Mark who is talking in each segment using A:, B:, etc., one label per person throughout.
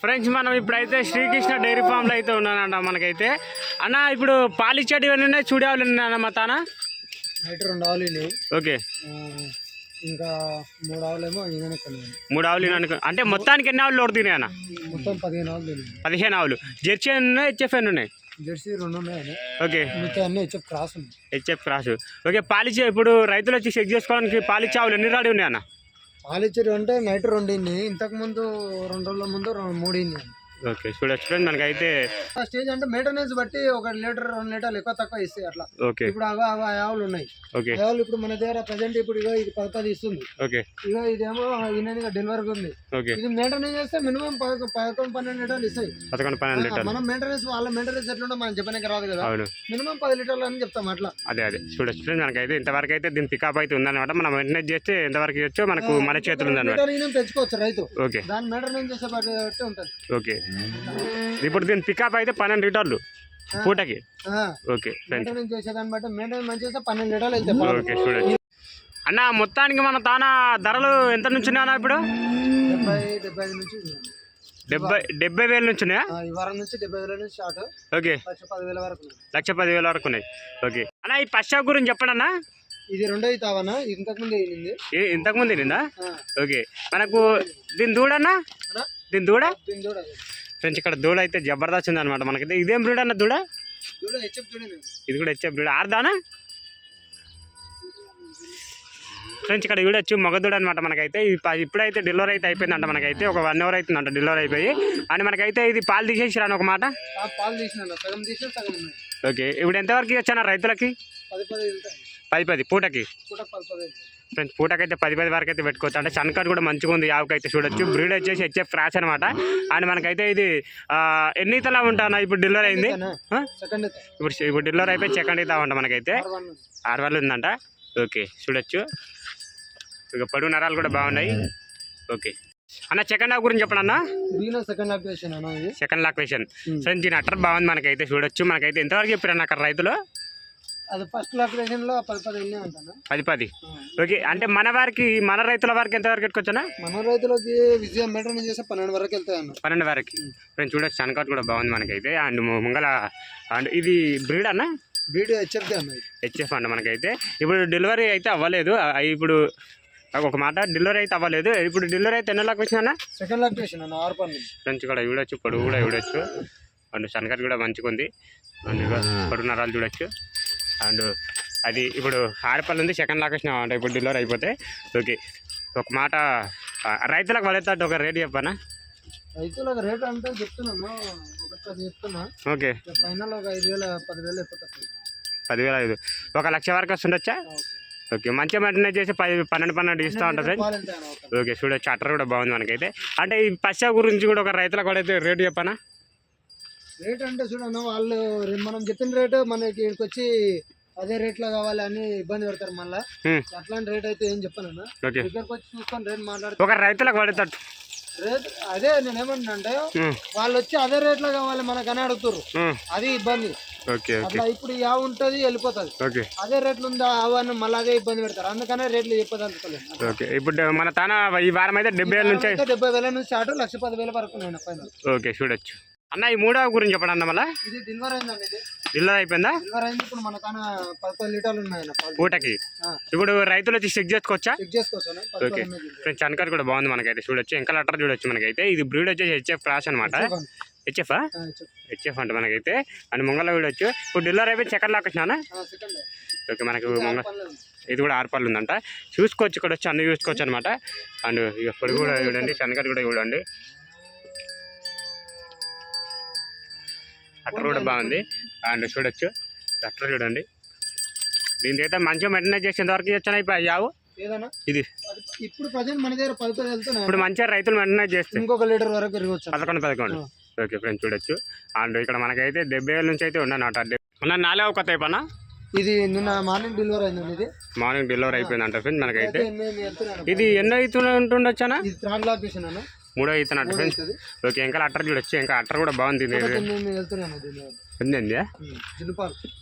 A: Friends మనం ఇప్పుడైతే Srikrishna dairy ఫామ్లో అయితే ఉన్నానంట మనకైతే. అన్న ఇప్పుడు పాలిచ్చేటి ఇవన్నీ ఉన్నాయి చూడేవాళ్ళు ఉన్నాయన్న మా తాన?
B: నైట్ రెండు ఆవులు ఉన్నాయి
A: ఓకే.
B: ఇంకా మూడు ఆవులేమో
A: మూడు ఆవులు అంటే మొత్తానికి ఎన్ని ఆవులు లోడుతున్నాయి అన్న?
B: మొత్తం పదిహేను ఆవులు
A: పదిహేను ఆవులు. జెర్సీ ఉన్నాయి హెచ్ఎఫ్ ఎన్ని ఉన్నాయి?
B: జెర్సీ రెండు ఉన్నాయి
A: ఓకే.
B: అన్ని హెచ్ఎఫ్ క్రాస్ ఉంది
A: హెచ్ఎఫ్ క్రాస్. ఓకే పాలిచ్చే ఇప్పుడు రైతులు వచ్చి చెక్ చేసుకోవడానికి పాలిచ్చే ఆవులు ఎన్ని రెడీ ఉన్నాయి అన్న?
B: పాలిచ్చేరు అంటే నైట్ రెండు ఇంతకు ముందు రెండు రోజుల ముందు రెండు- మూడు ఇన్ని
A: ఓకే. చూడొచ్చు ఫ్రెండ్ మనకైతే
B: ఆ స్టేజ్ అంటే మెయింటెనెన్స్ బట్టి ఒక లీటర్ రెండు లీటర్లు ఎక్కువ తక్కువ ఇస్తాయి అట్లా.
A: ఓకే.
B: ఇప్పుడు అవి అవి ఆవులు ఉన్నాయి.
A: ఓకే.
B: ఆవులు ఇప్పుడు మన దగ్గర ప్రజెంట్ ఇప్పుడు ఇగో ఇది పది పది ఇస్తుంది.
A: ఓకే.
B: ఇగో ఇదేమో ఈయన డెలివరీ ఉంది.
A: ఓకే.
B: ఇది మెయింటెనెన్స్ చేస్తే మినిమం పదకొండు పదకొండు పన్నెండు లీటర్లు ఇస్తాయి.
A: పదకొండు పన్నెండు లీటర్లు.
B: మనం మెయింటెనెన్స్ వాళ్ళ మెయింటెనెన్స్ ఎట్లుంటే మనం చెప్పడానికి రాదు కదా.
A: అవును.
B: మినిమం పది లీటర్లు అని చెప్తాం అట్లా.
A: అదే అదే. చూడొచ్చు ఫ్రెండ్ మనకైతే ఇంతవరకు అయితే దీని పికప్ అయితే ఉందన్నమాట. మనం వెంటనే చేస్తే ఎంతవరకు ఇవ్వచ్చో మనకు మన చేతులు ఉందన్నమాట.
B: లీటర్ పెంచుకోవచ్చు రైతు.
A: ఓకే.
B: దాన్ని మెయింటెనెన్స్ చేసే బట్టి ఉంటుంది.
A: ఓకే. ఇప్పుడు దీని పికప్ అయితే పన్నెండు లీటర్లు పూటకి. ఓకే ఫ్రెండ్
B: మెయింటెనెన్స్ చేసేదాన్ని బట్టి మెయింటెనెన్స్ మంచి చేస్తే పన్నెండు లీటర్లు పాలు.
A: ఓకే చూడొచ్చు అన్న మొత్తానికి మన తాన ధరలు ఎంత నుంచి ఉన్నాయన్న ఇప్పుడు?
B: డెబ్బై డెబ్బై
A: వేల నుంచి ఓకే.
B: లక్ష పదివేల వరకు
A: ఉన్నాయి. ఓకే. అన్న ఈ పశ్చాప్ గురించి చెప్పండి అన్న.
B: ఇది రెండో తావనా ఇంతకు ముందు
A: ఇంతకుముందు నిందా ఓకే. మనకు దీని దూడన్నా? దీని దూడ? ఫ్రెండ్స్ ఇక్కడ దూడ అయితే జబర్దస్త్ ఉంది అనమాట మనకైతే ఇదేం బ్రీడ్ అన్న దూడ?
B: హెచ్ఎఫ్
A: ఇది కూడా వచ్చే బ్రీడ్ ఆర్దానా ఫ్రెండ్స్ ఇక్కడ చూడొచ్చు మగదూడ అనమాట మనకైతే. ఇప్పుడైతే డెలివరీ అయితే అయిపోయిందంట మనకైతే. ఒక వన్ అవర్ అవుతుందంట డెలివరీ అయిపోయి. అని మనకైతే ఇది పాలు తీసేసి రాను ఒక మాట? ఓకే. ఇప్పుడు ఎంతవరకు వచ్చాను రైతులకి?
B: పది పది
A: పూటకి? ఫ్రెండ్స్ పూటకైతే పది పది వరకు అయితే పెట్టుకోవచ్చు. అంటే సన్కట్ కూడా మంచిగా ఉంది యావకైతే చూడొచ్చు. బ్రీడ్ వచ్చేసి హెచ్ఎఫ్ క్రాష్ అనమాట అండ్ మనకైతే ఇది ఎన్ని ఇతలా ఉంటానా ఇప్పుడు డెలివరీ అయింది? ఇప్పుడు ఇప్పుడు డెలివరీ అయిపోయి సెకండ్ ఇద్దా ఉంటా మనకైతే. ఆరు వాళ్ళు ఉందంట. ఓకే చూడొచ్చు. ఇక పొడుగు నరాలు కూడా బాగున్నాయి. ఓకే. అన్న సెకండ్ హాఫ్ గురించి చెప్పండి అన్న
B: సెకండ్ అన్న ఇది.
A: Second lactation
B: Hmm.
A: ఫ్రెండ్స్ దీని అట్టర్ బాగుంది మనకైతే చూడొచ్చు. మనకైతే ఎంతవరకు చెప్పారన్న అక్కడ రైతులు?
B: అది ఫస్ట్ అప్లికేషన్లో పది పది వెళ్ళి
A: పది పది. ఓకే అంటే మన వారికి మన రైతుల వారికి ఎంతవరకు ఎట్టుకొచ్చానా
B: మన రైతులకి విజయం మెయింటైన్ చేస్తే పన్నెండు వరకు వెళ్తాయి అన్న
A: పన్నెండు వరకు. ఫ్రెండ్స్ చూడొచ్చు సన్కట్ కూడా బాగుంది మనకైతే. అండ్ ముంగల అండ్ ఇది బ్రీడ్ అన్న?
B: వీడియో హెచ్ఎఫ్ అన్న
A: హెచ్ఎఫ్ అండి మనకైతే. ఇప్పుడు డెలివరీ అయితే అవ్వలేదు. ఇప్పుడు ఒక మాట డెలివరీ అయితే అవ్వలేదు. ఇప్పుడు డెలివరీ అయితే ఎన్నో లాక్ వచ్చిందన్న?
B: సెకండ్ అప్లికేషన్ అన్న ఆరు పన్ను
A: ఫ్రెండ్స్ కూడా చూడొచ్చు పొడుగు కూడా చూడొచ్చు. అండ్ సన్కట్ కూడా మంచిగా ఉంది అండ్ పొడుగు నరాలు చూడొచ్చు. అండ్ అది ఇప్పుడు ఆడపల్లి ఉంది సెకండ్ లొకేషన్ అంటే ఇప్పుడు డెలివరీ అయిపోతే. ఓకే. ఒక మాట రైతులకు పడేటట్టు ఒక రేట్ చెప్పనా?
B: రైతులకు రేట్ అంటే చెప్తున్నాను ఒకటి పది చెప్తున్నా.
A: ఓకే.
B: ఫైనల్ ఒక ఐదు వేల పది వేలు అయిపోతుంది.
A: పదివేల ఐదు. ఒక లక్ష వరకు వస్తుండొచ్చా ఓకే. మంచిగా మెయింటైన్ చేసి పది పన్నెండు పన్నెండు ఇస్తూ ఉంటుంది ఓకే. చూడొచ్చు అట్టర్ కూడా బాగుంది మనకైతే. అంటే ఈ పశ్చా గురించి కూడా ఒక రైతులకు కూడా అయితే రేటు చెప్పనా?
B: రేట్ అంటే చూడన్న వాళ్ళు మనం చెప్పిన రేటు మనకి ఇక్కడికి వచ్చి అదే రేట్లో కావాలి అని ఇబ్బంది పెడతారు మళ్ళీ. అట్లాంటి రేట్ అయితే ఏం చెప్పాను ఇక్కడికి వచ్చి చూసుకొని రేట్
A: ఒక రైతులకు పడేటట్టు.
B: రేట్ అదే నేను ఏమంటున్నా అంటే వాళ్ళు వచ్చి అదే రేట్లో కావాలి మనకని అడుగుతారు అది ఇబ్బంది. అట్లా ఇప్పుడు యా ఉంటుంది వెళ్ళిపోతుంది. అదే రేట్లు ఉందా అవన్నీ మళ్ళీ అదే ఇబ్బంది పెడతారు. అందుకనే రేట్లు
A: ఇప్పుడు మన తాన ఈ వారం అయితే డెబ్బై వేల నుంచి
B: డెబ్బై వేల నుంచి స్టార్ట్ లక్ష పది వేల వరకు
A: ఓకే చూడొచ్చు. అన్న ఈ మూడవ గురించి చెప్పండి అన్న మళ్ళా.
B: ఇది డెలివరీ అయిందండి ఇది
A: డెలివరీ అయిపోయిందా?
B: డెలివరీ అయింది ఇప్పుడు మన కాన లీటర్లు పాలు.
A: పూటకి. ఇప్పుడు రైతులు వచ్చి చెక్ చేసుకోవచ్చా?
B: Check
A: okay. ఫ్రెండ్స్ చనకర్ కూడా బాగుంది మనకైతే చూడొచ్చు. ఇంకా లెటర్ చూడొచ్చు మనకైతే. ఇది బ్రీడ్ వచ్చేసి హెచ్ఎఫ్ క్రాస్ అనమాట. హెచ్ఎఫ్. హెచ్ఎఫ్ అంట. మనకైతే. అండ్ ముంగల చూడొచ్చు. ఇప్పుడు డెలివరీ అయిపోయి సెకండ్ లాక్ వచ్చినా
B: ఆ, సెకండ్
A: ఓకే మనకు
B: ఇది
A: ముంగ
B: ఆరు పనులు ఉంది.
A: ఇది కూడా ఆరు పళ్ళు ఉందంట. చూసుకోవచ్చు ఇక్కడ వచ్చి అన్ని చూసుకోవచ్చు అనమాట అండ్ ఇక పొడి కూడా చూడండి శనగలు కూడా చూడండి. అట్టర్ కూడా బాగుంది. అండ్ చూడొచ్చు. అట్టర్ చూడండి. దీని అయితే మంచిగా మెయింటైన్ చేసేంత వరకు వచ్చాను అయిపోయి యావు. ఇది.
B: ఇప్పుడు ప్రజెంట్ మన దగ్గర పది పది వెళ్తున్నాయి.
A: ఇప్పుడు మంచిగా రైతులు మెయింటైన్ చేస్తే
B: ఇంకొక లీటర్ వరకు తిరగచ్చు
A: పదకొండు పదకొండు. ఓకే ఫ్రెండ్స్ చూడొచ్చు. అండ్ ఇక్కడ మనకైతే డెబ్బై వేల నుంచి అయితే ఉన్నానట అన్న నాలుగవ కొత్త అయిపోయినా?
B: ఇది నిన్న మార్నింగ్ డెలివరీ అయిందండి ఇది.
A: మార్నింగ్ డెలివరీ అయిపోయిందంట ఫ్రెండ్స్ మనకైతే.
B: అయితే మేము వెళ్తున్నాను
A: ఇది ఎన్నో అవుతూ ఉంటుండొచ్చానా?
B: ఇది లొకేషన్ అన్న
A: మూడో అవుతున్నట్టు ఫ్రెండ్స్. ఓకే ఇంకా అట్టర్ చూడొచ్చు ఇంకా అట్టర్ కూడా బాగుంది ఉందండి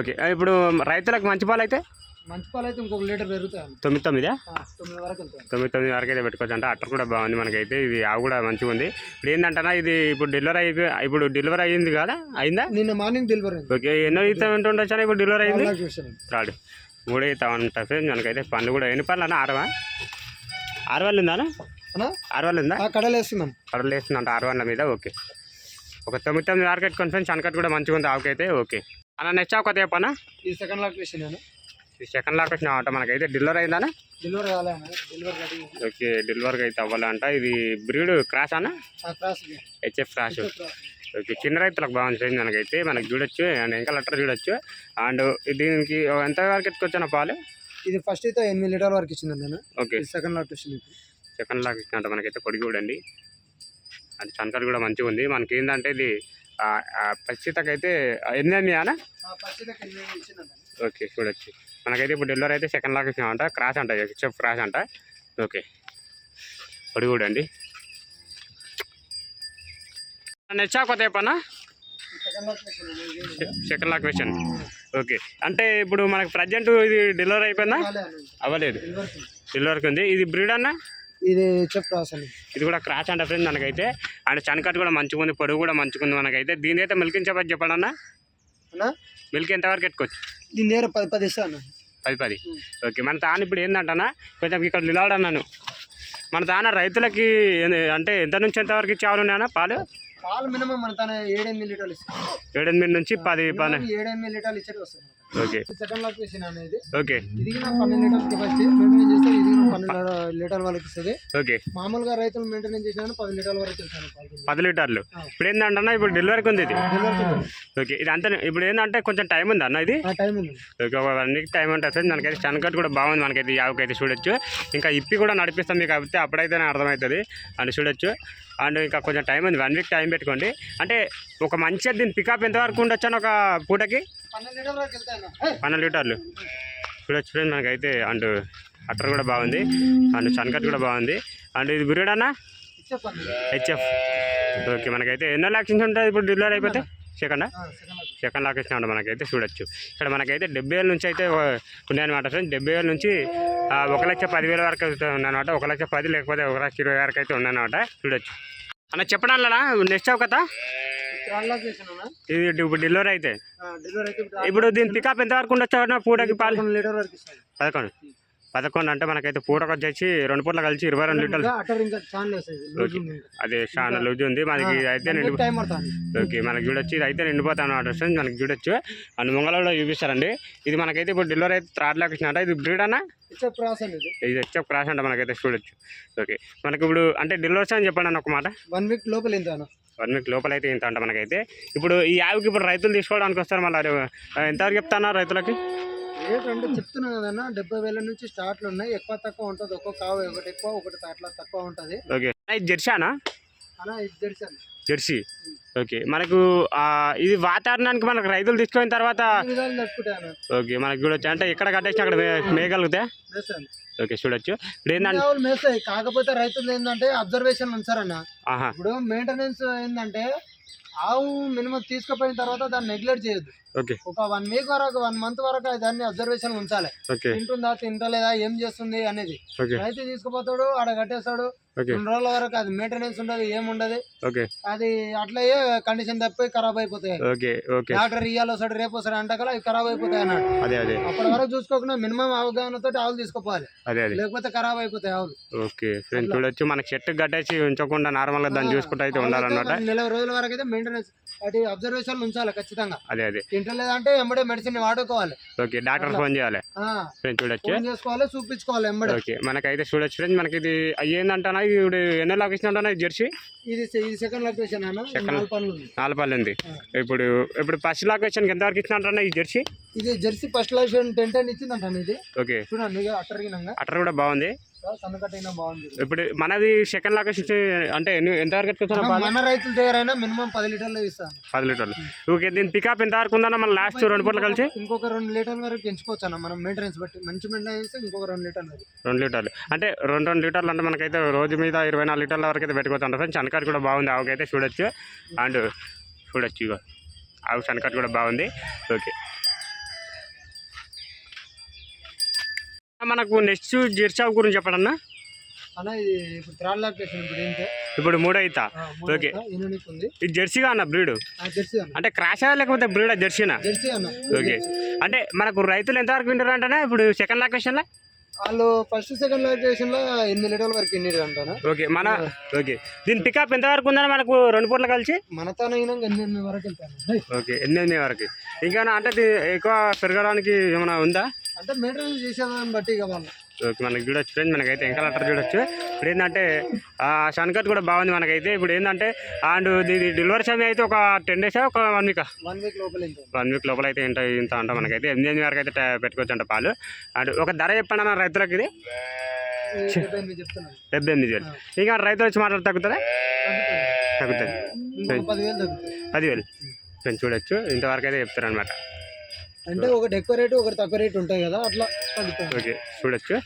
A: ఓకే ఇప్పుడు రైతులకు మంచి పాలు అయితే? తొమ్మిది తొమ్మిదా?
B: తొమ్మిది
A: తొమ్మిది వరకు అయితే పెట్టుకోవచ్చు అంటే. అట్టర్ కూడా బాగుంది మనకైతే ఇది ఆవు కూడా మంచిగా ఉంది. ఇప్పుడు ఏంటంటే ఇది ఇప్పుడు డెలివరీ అయిపోయి ఇప్పుడు డెలివరీ అయ్యింది కదా? అయిందా?
B: నిన్న మార్నింగ్ డెలివరీ
A: ఓకే ఎన్నో ఇస్తా ఉంటుండొచ్చా ఇప్పుడు డెలివరీ అయింది?
B: అలా చూసాను
A: రాడు. మూడే ఇస్తా ఉంటా మనకైతే పళ్ళు కూడా ఎన్ని పళ్ళు అన్న? ఆరవా? ఆరు వాళ్ళు ఉందా అన్న?
B: అన్నా
A: ఆరు వాళ్ళు ఉందా
B: కడలు వేస్తున్నాం
A: కడలు వాళ్ళ మీద ఓకే. ఒక తొమ్మిది తొమ్మిది పెట్టుకొని ఫ్రెండ్స్ అనకట్ కూడా మంచిగా ఉంది ఆవుకైతే ఓకే. అన్న నెక్స్ట్ ఒక చెప్పనా?
B: ఈ సెకండ్ లాక్ వేసి నేను
A: ఈ సెకండ్ లాక్ వచ్చిన ఆట మనకైతే డెలివరీ అయిందా
B: డెలివరీ కాలే డెలివరీ
A: ఓకే డెలివరీకి అయితే అవ్వాలంట. ఇది బ్రీడ్ క్రాస్ అన్న?
B: ఇది.
A: HF cross
B: cross.
A: ఓకే చిన్న రైతులకు బాగుంది ఫ్రెండ్స్ మనకైతే మనకి చూడొచ్చు అండ్ ఇంకా లెటర్ చూడొచ్చు. అండ్ దీనికి ఎంత వరకు ఎత్తుకొచ్చిన పాలు?
B: ఇది ఫస్ట్ అయితే ఎనిమిది లీటర్ వరకు ఇచ్చింది నేను
A: ఓకే.
B: ఇది సెకండ్ వచ్చింది
A: సెకండ్ లాక్ ఇచ్చినట్టు మనకైతే పొడి చూడండి అండ్ చనకలు కూడా మంచిగా ఉంది. మనకి ఏంటంటే ఇది పచ్చితకైతే ఎనిమిది అన్న
B: అన్న.
A: ఓకే చూడొచ్చు. మనకైతే ఇప్పుడు డెలివరీ అయితే సెకండ్ లాక్ ఇచ్చినామంట క్రాస్ అంట హెచ్ఎఫ్ క్రాస్ అంట. ఓకే. పొడి చూడండి నెచ్చా కొత్త చెప్పన్నా
B: ఈ సెకండ్ లాక్
A: క్వశ్చన్ ఓకే. అంటే ఇప్పుడు మనకి ప్రజెంట్ ఇది డెలివరీ అయిపోయిందా. అవ్వలేదు.
B: డెలివరీ
A: డెలివరీకి ఉంది. ఇది బ్రీడ్ అన్న?
B: ఇది చెప్ క్రాస్ అని
A: ఇది కూడా క్రాచ్ అంట ఫ్రెండ్ మనకైతే. అండ్ చనకట్ కూడా మంచిగా ఉంది పొడుగు కూడా మంచిగా ఉంది మనకైతే. దీని అయితే మిల్క్ చెప్పచ్చు చెప్పండి అన్న? మిల్క్ ఎంతవరకు ఎట్టుకోవచ్చు
B: దీని నేర పది పది ఇస్తాను
A: పది పది. ఓకే మన తాను ఇప్పుడు ఏంటంటనా కొంచెం ఇక్కడ నిలబడన్నాను మన తాన రైతులకి అంటే ఎంత నుంచి ఎంత వరకు ఇచ్చేవాళ్ళు ఉన్నాయన్న పాలు?
B: పాలు మినిమం మన తన ఏడెనిమిది లీటర్లు ఇస్తాను
A: ఏడెనిమిది నుంచి పది పని
B: ఏడెనిమిది లీటర్లు ఇచ్చేది వస్తుంది
A: ఓకే.
B: సెకండ్ లాక్ వేసిన ఇది
A: ఓకే.
B: ఇది పన్నెండు లీటర్ కెపాసిటీ మెయింటైన్ చేస్తే ఇది పన్నెండు లీటర్ ఇస్తుంది.
A: ఓకే.
B: మామూలుగా రైతులు మెయింటైన్ చేసినా పది లీటర్ల వరకు వెళ్తాను పాలు
A: పది లీటర్లు. ఇప్పుడు ఏంటంటే ఇప్పుడు డెలివరీకి ఉంది ఇది. ఓకే. ఇది అంతా ఇప్పుడు ఏంటంటే కొంచెం టైం ఉంది అన్న ఇది?
B: టైం ఉంది.
A: ఓకే. ఒక వన్ వీక్ టైం ఉంటుంది. మనకైతే చనకట్ కూడా బాగుంది. మనకైతే ఈ ఆవుకైతే చూడొచ్చు. ఇంకా ఇప్పి కూడా నడిపిస్తాం. మీకు అయితే అప్పుడైతేనే అర్థమవుతుంది. అని చూడొచ్చు. అండ్ ఇంకా కొంచెం టైం ఉంది. వన్ వీక్ టైం పెట్టుకోండి. అంటే ఒక మంచిగా దీని పికప్ ఎంతవరకు ఉండొచ్చు అని ఒక పూటకి?
B: పన్నెండు
A: లీటర్లు చూడొచ్చు ఫ్రెండ్స్ మనకైతే అండ్ అట్టర్ కూడా బాగుంది. అండ్ చనకట్ కూడా బాగుంది. అండ్ ఇది బ్రీడ్ అన్న? హెచ్ఎఫ్ ఓకే మనకైతే ఎన్నో లాక్సింగ్స్ ఉంటుంది ఇప్పుడు డెలివరీ అయిపోతే? సెకండా?
B: సెకండ్ లాక్
A: సెకండ్ లాక్ ఇచ్చినాడు మనకైతే చూడొచ్చు. ఇక్కడ మనకైతే డెబ్బై వేల నుంచి అయితే ఉన్నాయన్నమాట ఫ్రెండ్స్. డెబ్బై వేల నుంచి ఒక లక్ష పదివేల వరకు అయితే ఉన్నాయన్నమాట. ఒక లక్ష పది లేకపోతే ఒక లక్ష ఇరవై వరకు అయితే ఉన్నాయన్నమాట. చూడొచ్చు. అన్న చెప్పడం నెక్స్ట్ అవు కదా ఇది ఇప్పుడు డెలివరీ అయితే.
B: ఇప్పుడు
A: దీని పికప్ ఎంత వరకు ఉండొచ్చు పూటకి పాలు?
B: పదకొండు
A: పదకొండు. పదకొండు అంటే మనకైతే పూటకు వచ్చేసి రెండు పూటలు కలిసి ఇరవై రెండు లీటర్లు. అదే చాలా లూజ్ ఉంది. మనకి అయితే నిండి ఓకే. మనకి చూడొచ్చు. ఇది అయితే నిండిపోతాం అనమాట ఫ్రెండ్స్ మనకి చూడొచ్చు. అండ్ ముంగళలో చూపిస్తారండి. ఇది మనకైతే ఇప్పుడు డెలివరీ అయితే థర్డ్ లాక్ ఇచ్చినట్ట ఇది బ్రీడ్ అన్న?
B: ఇది.
A: వచ్చే క్రాష్ అంట మనకైతే చూడొచ్చు. ఓకే. మనకి ఇప్పుడు అంటే డెలివరీ అని చెప్పండి అన్న ఒక మాట.
B: వన్ వీక్ లోపల ఇంతాను
A: లోపల అయితే ఇంత అంట మనకైతే. ఇప్పుడు ఈ యావ్కి ఇప్పుడు రైతులు తీసుకోవడానికి వస్తారు మళ్ళీ. ఎంతవరకు చెప్తానా రైతులకి?
B: రేట్ అంటే చెప్తున్నా కదన్నా డెబ్బై వేల నుంచి స్టార్ట్లు ఉన్నాయి. ఎక్కువ తక్కువ ఉంటుంది. ఒక్కొక్క కావు ఒకటి ఎక్కువ ఒకటి అట్లా తక్కువ ఉంటుంది.
A: ఓకే. ఇది జెర్సానా?
B: అలా ఇది తెలిసాను
A: జెర్సీ? ఓకే. మనకు ఇది వాతావరణానికి మనకు రైతులు తీసుకున్న తర్వాత ఓకే మనకి చూడొచ్చు అంటే ఎక్కడ కట్టేసి అక్కడ మేయగలిగితే ఓకే చూడొచ్చు. ఇప్పుడు ఏంటంటే
B: మేస్తాయి. కాకపోతే రైతులు ఏంటంటే అబ్జర్వేషన్ ఉంచారన్న ఇప్పుడు మెయింటెనెన్స్ ఏంటంటే ఆవు మినిమం తీసుకుపోయిన తర్వాత దాన్ని నెగ్లెక్ట్ చేయొద్దు.
A: ఓకే.
B: ఒక వన్ వీక్ వరకు వన్ మంత్ వరకు దాన్ని అబ్జర్వేషన్ ఉంచాలి. తింటుందా తింటలేదా ఏం చేస్తుంది అనేది. రైతు తీసుకుపోతాడు ఆడ కట్టేస్తాడు రెండు రోజుల వరకు అది మెయింటెనెన్స్ ఉండదు ఏముండదు
A: ఓకే.
B: అది అట్లయే కండిషన్ తప్పిపోయి ఖరాబ్ అయిపోతాయి.
A: Okay okay.
B: డాక్టర్ ఇయ్యాలి వస్తాడు రేపు వస్తాడు అంటకలా అవి ఖరాబ్ అయిపోతాయి అన్నాడు.
A: అదే అదే.
B: అప్పటి వరకు చూసుకోకుండా మినిమం అవగాహనతో ఆవులు
A: అదే
B: లేకపోతే ఖరాబ్ అయిపోతాయి ఆవులు.
A: ఓకే చూడొచ్చు. మనకి చెట్టు కట్టేసి ఉంచకుండా నార్మల్గా దాన్ని చూసుకుంటూ అయితే ఉండాలన్నమాట.
B: నెల రోజుల వరకు అయితే మెయింటెనెన్స్ వాటి అబ్జర్వేషన్ ఉంచాలి ఖచ్చితంగా.
A: అదే అదే.
B: తింటలేదంటే ఎంబడే మెడిసిన్ వాడుకోవాలి.
A: ఓకే డాక్టర్ ఫోన్ చేయాలి. చూడొచ్చు?
B: ఫోన్ చేసుకోవాలి చూపించుకోవాలి ఎంబడే.
A: ఓకే మనకైతే చూడొచ్చు ఫ్రెండ్స్ మనకి ఇది అయ్యేందంటానా ఇప్పుడు ఎన్నో లాక్ ఇచ్చినట్టానా జెర్సీ?
B: ఇది ఇది సెకండ్ లొకేషన్. నాలుగు పనులు ఉంది.
A: నాలుపల్లి ఉంది. ఇప్పుడు ఇప్పుడు ఫస్ట్ లొకేషన్కి ఎంత వరకు ఇచ్చినట్టన్నా ఈ జెర్సీ?
B: ఇది jersey first lactation ten ten ఇచ్చిందంట ఇది?
A: ఓకే.
B: చూడండి ఇక అట్టరిగినంగా
A: అటర్ కూడా బాగుంది. ఇప్పుడు మనది సెకండ్ లొకేషన్ అంటే ఎన్ని- ఎంత వరకు
B: మనం రైతుల దగ్గర మినిమం పది లీటర్లు ఇస్తాను
A: పది లీటర్లు. ఓకే దీని పికప్ ఎంత వరకు ఉందన్న మన లాస్ట్ రెండు పూటలు కలిసి?
B: ఇంకొక రెండు లీటర్ల వరకు పెంచుకోవచ్చు అన్న మనం మెయింటెనెన్స్ బట్టి. మంచి మెయింటెనెన్స్ ఇంకొక రెండు లీటర్లు.
A: రెండు లీటర్లు. అంటే రెండు రెండు లీటర్లు అంటే మనకైతే రోజు మీద ఇరవై నాలుగు లీటర్ల వరకు అయితే పెట్టుకోవచ్చు అంటే ఫ్రెండ్స్. శనకట్ కూడా బాగుంది ఆవుకైతే చూడొచ్చు. అండ్ చూడొచ్చు ఇగో ఆవు శనకట్ కూడా బాగుంది. ఓకే. మనకు నెక్స్ట్ జెర్సీ ఆవు గురించి చెప్పడన్నా?
B: అన్న ఇది ఇప్పుడు థర్డ్ లాక్టేషన్ ఇప్పుడు ఏంటంటే
A: ఇప్పుడు మూడో అవుతా ఓకే. ఇది జెర్సీగా అన్న బ్రీడ్? అంటే క్రాషా లేకపోతే బ్రీడా జెర్సీనా? ఓకే. అంటే మనకు రైతులు ఎంతవరకు వింటారు అంటేనే? ఇప్పుడు సెకండ్ లొకేషన్లో
B: వాళ్ళు ఫస్ట్ సెకండ్ లాక్టేషన్లో ఎనిమిది లీటర్ల వరకు ఎన్ని అంటాను?
A: ఓకే. మన ఓకే. దీని పికప్ ఎంతవరకు ఉందని మనకు రెండు పూటలు కలిసి?
B: మన తాను అయినా ఎనిమిది వరకు వెళ్తాను.
A: ఓకే. ఎనిమిది వరకు. ఇంకా అంటే ఎక్కువ పెరగడానికి ఏమైనా ఉందా?
B: అంటే మెయింటెనెన్స్ చేసేదాన్ని బట్టి ఇక వాళ్ళు
A: మనకి చూడొచ్చు ఫ్రెండ్స్ మనకైతే ఇంకా లెటర్ చూడొచ్చు. ఇప్పుడు ఏంటంటే షన్కట్ కూడా బాగుంది మనకైతే. ఇప్పుడు ఏంటంటే అండ్ ఇది డెలివరీ సమయం అయితే ఒక టెన్ డేస్ ఒక వన్ వీక్
B: వన్ వీక్ లోపల
A: వన్ వీక్ లోపల అయితే ఇంత ఇంత అంట మనకైతే. ఎనిమిది వరకు అయితే పెట్టుకోవచ్చు అంట పాలు. అండ్ ఒక ధర చెప్పండి అన్న రైతులకి ఇది?
B: డెబ్బై ఎనిమిది
A: ఎనిమిది వేలు. ఇంకా రైతులు వచ్చి మాట్లాడి తగ్గుతుందా? తగ్గుతుంది.
B: పదివేలు
A: ఫ్రెండ్స్ చూడొచ్చు. ఇంతవరకు అయితే చెప్తారు అనమాట
B: అంటే ఒకటి ఎక్కువ రేటు ఒకటి తక్కువ రేటు ఉంటాయి కదా అట్లా
A: ఓకే చూడొచ్చు.